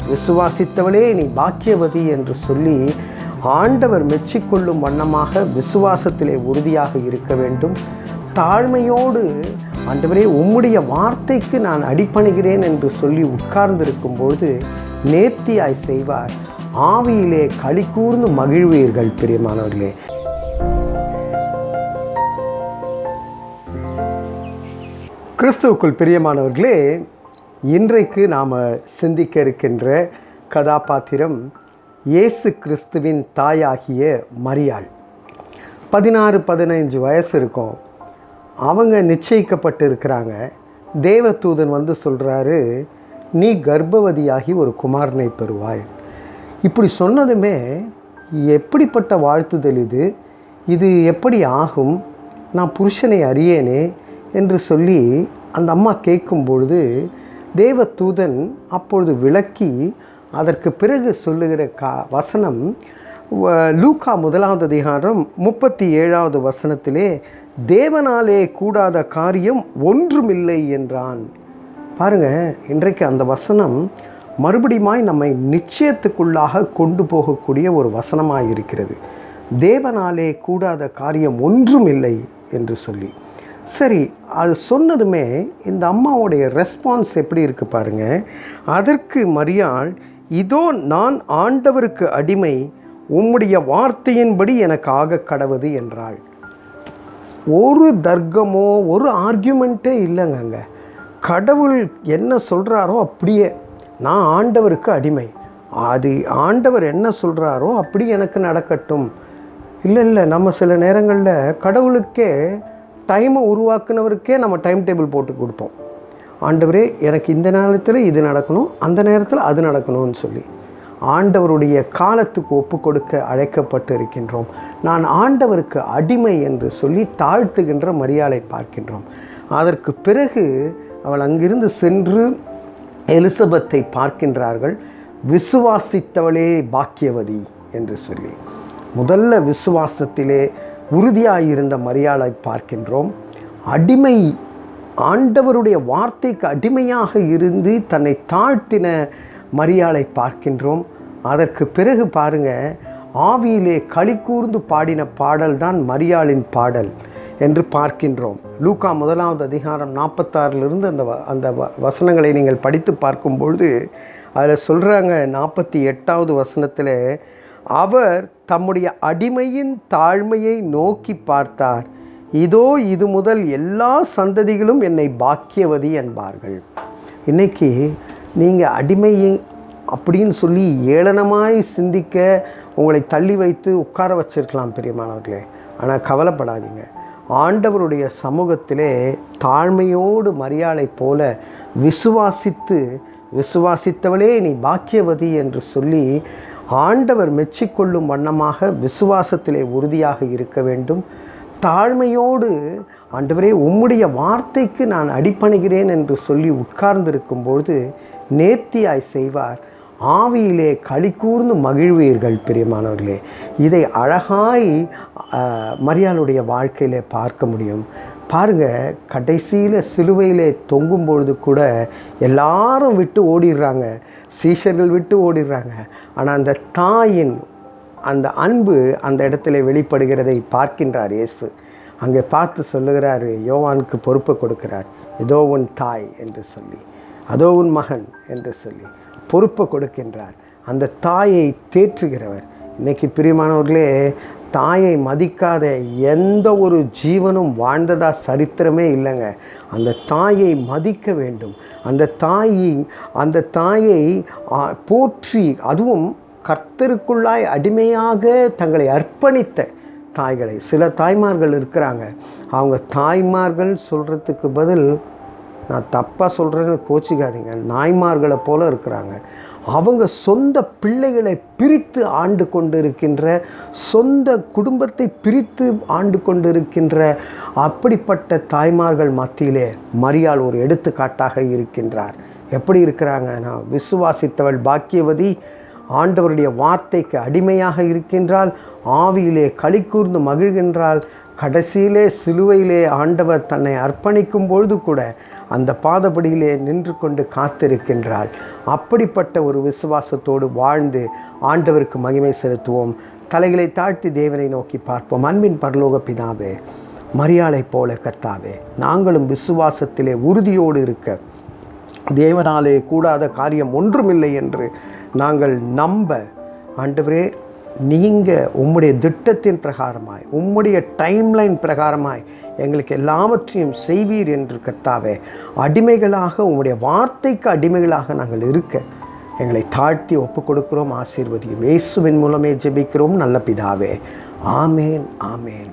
விசுவாசித்தவளே நீ பாக்கியவதி என்று சொல்லி ஆண்டவர் மெச்சிக்கொள்ளும் வண்ணமாக விசுவாசத்திலே உறுதியாக இருக்க வேண்டும். தாழ்மையோடு ஆண்டவரே உம்முடைய வார்த்தைக்கு நான் அடிப்பணிகிறேன் என்று சொல்லி உட்கார்ந்திருக்கும் பொழுது நேர்த்தியாய் செய்வார். ஆவியிலே களி கூர்ந்து மகிழ்வீர்கள் பிரியமானவர்களே. கிறிஸ்துவுக்குள் பிரியமானவர்களே இன்றைக்கு நாம் சிந்திக்க இருக்கின்ற கதாபாத்திரம் இயேசு கிறிஸ்துவின் தாயாகிய மரியாள். பதினாறு பதினைஞ்சு வயசு இருக்கும். அவங்க நிச்சயிக்கப்பட்டு இருக்கிறாங்க தேவதூதன் வந்து சொல்கிறாரு நீ கர்ப்பவதியாகி ஒரு குமாரனை பெறுவாய். இப்படி சொன்னதுமே எப்படிப்பட்ட வாழ்த்துதல் இது? இது எப்படி ஆகும்? நான் புருஷனை அறியேனே என்று சொல்லி அந்த அம்மா கேட்கும் பொழுது தேவதூதன் அப்பொழுது விளக்கி அதற்கு பிறகு சொல்லுகிற கா வசனம் லூக்கா முதலாவது அதிகாரம் முப்பத்தி ஏழாவது வசனத்திலே தேவனாலே கூடாத காரியம் ஒன்றுமில்லை என்றான். பாருங்க இன்றைக்கு அந்த வசனம் மறுபடியுமாய் நம்மை நிச்சயத்துக்குள்ளாக கொண்டு போகக்கூடிய ஒரு வசனமாக இருக்கிறது தேவனாலே கூடாத காரியம் ஒன்றும் இல்லை என்று சொல்லி. சரி அது சொன்னதுமே இந்த அம்மாவுடைய ரெஸ்பான்ஸ் எப்படி இருக்கு பாருங்க. அதற்கு மரியாள் இதோ நான் ஆண்டவருக்கு அடிமை உம்முடைய வார்த்தையின்படி எனக்கு ஆக கடவுது என்றாள். ஒரு தர்க்கமோ ஒரு ஆர்கியூமெண்ட்டே இல்லைங்க அங்கே கடவுள் என்ன சொல்கிறாரோ அப்படியே நான் ஆண்டவருக்கு அடிமை அது ஆண்டவர் என்ன சொல்கிறாரோ அப்படி எனக்கு நடக்கட்டும். இல்லை இல்லை நம்ம சில நேரங்களில் கடவுளுக்கே டைமை உருவாக்குனவருக்கே நம்ம டைம் டேபிள் போட்டு கொடுப்போம். ஆண்டவரே எனக்கு இந்த நேரத்தில் இது நடக்கணும் அந்த நேரத்தில் அது நடக்கணும்னு சொல்லி. ஆண்டவருடைய காலத்துக்கு ஒப்பு கொடுக்க அழைக்கப்பட்டு இருக்கின்றோம் நான் ஆண்டவருக்கு அடிமை என்று சொல்லி தாழ்த்துகின்ற மரியாதை பார்க்கின்றோம். அதற்கு பிறகு அவள் அங்கிருந்து சென்று எலிசபெத்தை பார்க்கின்றார்கள். விசுவாசித்தவளே பாக்கியவதி என்று சொல்லி. முதல்ல விசுவாசத்திலே உறுதியாயிருந்த மரியாதை பார்க்கின்றோம். அடிமை ஆண்டவருடைய வார்த்தைக்கு அடிமையாக இருந்து தன்னை தாழ்த்தின மரியாளை பார்க்கின்றோம். அதற்கு பிறகு பாருங்க ஆவியிலே களி கூர்ந்து பாடின பாடல் தான் மரியாளின் பாடல் என்று பார்க்கின்றோம். லூக்கா முதலாவது அதிகாரம் நாற்பத்தாறிலிருந்து அந்த வ- அந்த வ- வசனங்களை நீங்கள் படித்து பார்க்கும்பொழுது அதில் சொல்கிறாங்க நாற்பத்தி எட்டாவது வசனத்தில் அவர் தம்முடைய அடிமையின் தாழ்மையை நோக்கி பார்த்தார். இதோ இது முதல் எல்லா சந்ததிகளும் என்னை பாக்கியவதி என்பார்கள். இன்னைக்கு நீங்கள் அடிமையை அப்படின்னு சொல்லி ஏளனமாய் சிந்திக்க உங்களை தள்ளி வைத்து உட்கார வச்சிருக்கலாம் பெரியமானவர்களே. ஆனால் கவலைப்படாதீங்க. ஆண்டவருடைய சமூகத்திலே தாழ்மையோடு மரியாதை போல விசுவாசித்து விசுவாசித்தவளே நீ பாக்கியவதி என்று சொல்லி ஆண்டவர் மெச்சிக்கொள்ளும் வண்ணமாக விசுவாசத்திலே உறுதியாக இருக்க வேண்டும். தாழ்மையோடு ஆண்டவரே உம்முடைய வார்த்தைக்கு நான் அடிப்பணிகிறேன் என்று சொல்லி உட்கார்ந்திருக்கும் பொழுது நேர்த்தியாய் செய்வார். ஆவியிலே களி கூர்ந்து மகிழ்வீர்கள் பிரியமானவர்களே. இதை அழகாய் மரியாளுடைய வாழ்க்கையிலே பார்க்க முடியும். பாருங்கள் கடைசியில் சிலுவையிலே தொங்கும் பொழுது கூட எல்லாரும் விட்டு ஓடிடுறாங்க. சீஷர்கள் விட்டு ஓடிடுறாங்க. ஆனால் அந்த தாயின் அந்த அன்பு அந்த இடத்துல வெளிப்படுகிறதை பார்க்கின்றார் இயேசு. அங்கே பார்த்து சொல்லுகிறாரு யோவானுக்கு பொறுப்பை கொடுக்கிறார். ஏதோ உன் தாய் என்று சொல்லி. அதோ உன் மகன் என்று சொல்லி பொறுப்பை கொடுக்கின்றார். அந்த தாயை தேற்றுகிறவர். இன்றைக்கி பிரியமானவர்களே தாயை மதிக்காத எந்த ஒரு ஜீவனும் வாழ்ந்ததாக சரித்திரமே இல்லைங்க. அந்த தாயை மதிக்க வேண்டும். அந்த தாயை அந்த தாயை போற்றி அதுவும் கர்த்தருக்குள்ளாய் அடிமையாக தங்களை அர்ப்பணித்த தாய்களை. சில தாய்மார்கள் இருக்கிறாங்க. அவங்க தாய்மார்கள் சொல்கிறதுக்கு பதில் நான் தப்பாக சொல்கிறேன்னு கோச்சிக்காதீங்க. நாய்மார்களை போல இருக்கிறாங்க. அவங்க சொந்த பிள்ளைகளை பிரித்து ஆண்டு கொண்டு இருக்கின்ற சொந்த குடும்பத்தை பிரித்து ஆண்டு கொண்டு இருக்கின்ற அப்படிப்பட்ட தாய்மார்கள் மத்தியிலே மரியாள் ஒரு எடுத்துக்காட்டாக இருக்கின்றார். எப்படி இருக்கிறாங்க? நான் விசுவாசித்தவள் பாக்கியவதி ஆண்டவருடைய வார்த்தைக்கு அடிமையாக இருக்கின்றால் ஆவியிலே களி கூர்ந்து மகிழ்கின்றாள் கடைசியிலே சிலுவையிலே ஆண்டவர் தன்னை அர்ப்பணிக்கும் பொழுது கூட அந்த பாதபடியிலே நின்று கொண்டு காத்திருக்கின்றாள் அப்படிப்பட்ட ஒரு விசுவாசத்தோடு வாழ்ந்து ஆண்டவருக்கு மகிமை செலுத்துவோம். தலைகளை தாழ்த்தி தேவனை நோக்கி பார்ப்போம். அன்பின் பரலோக பிதாவே மரியாதை போல கத்தாவே நாங்களும் விசுவாசத்திலே உறுதியோடு இருக்க தேவனாலே கூடாத காரியம் ஒன்றுமில்லை என்று நாங்கள் நம்ப. ஆண்டவரே நீங்கள் உம்முடைய திட்டத்தின் பிரகாரமாய் உம்முடைய டைம்லைன் பிரகாரமாய் எங்களுக்கு எல்லாவற்றையும் செய்வீர் என்று கர்த்தாவே அடிமைகளாக உம்முடைய வார்த்தைக்கு அடிமைகளாக நாங்கள் இருக்க எங்களை தாழ்த்தி ஒப்பு கொடுக்கிறோம் ஆசீர்வதியும். இயேசுவின் மூலமே ஜெபிக்கிறோம் நல்ல பிதாவே. ஆமேன் ஆமேன்.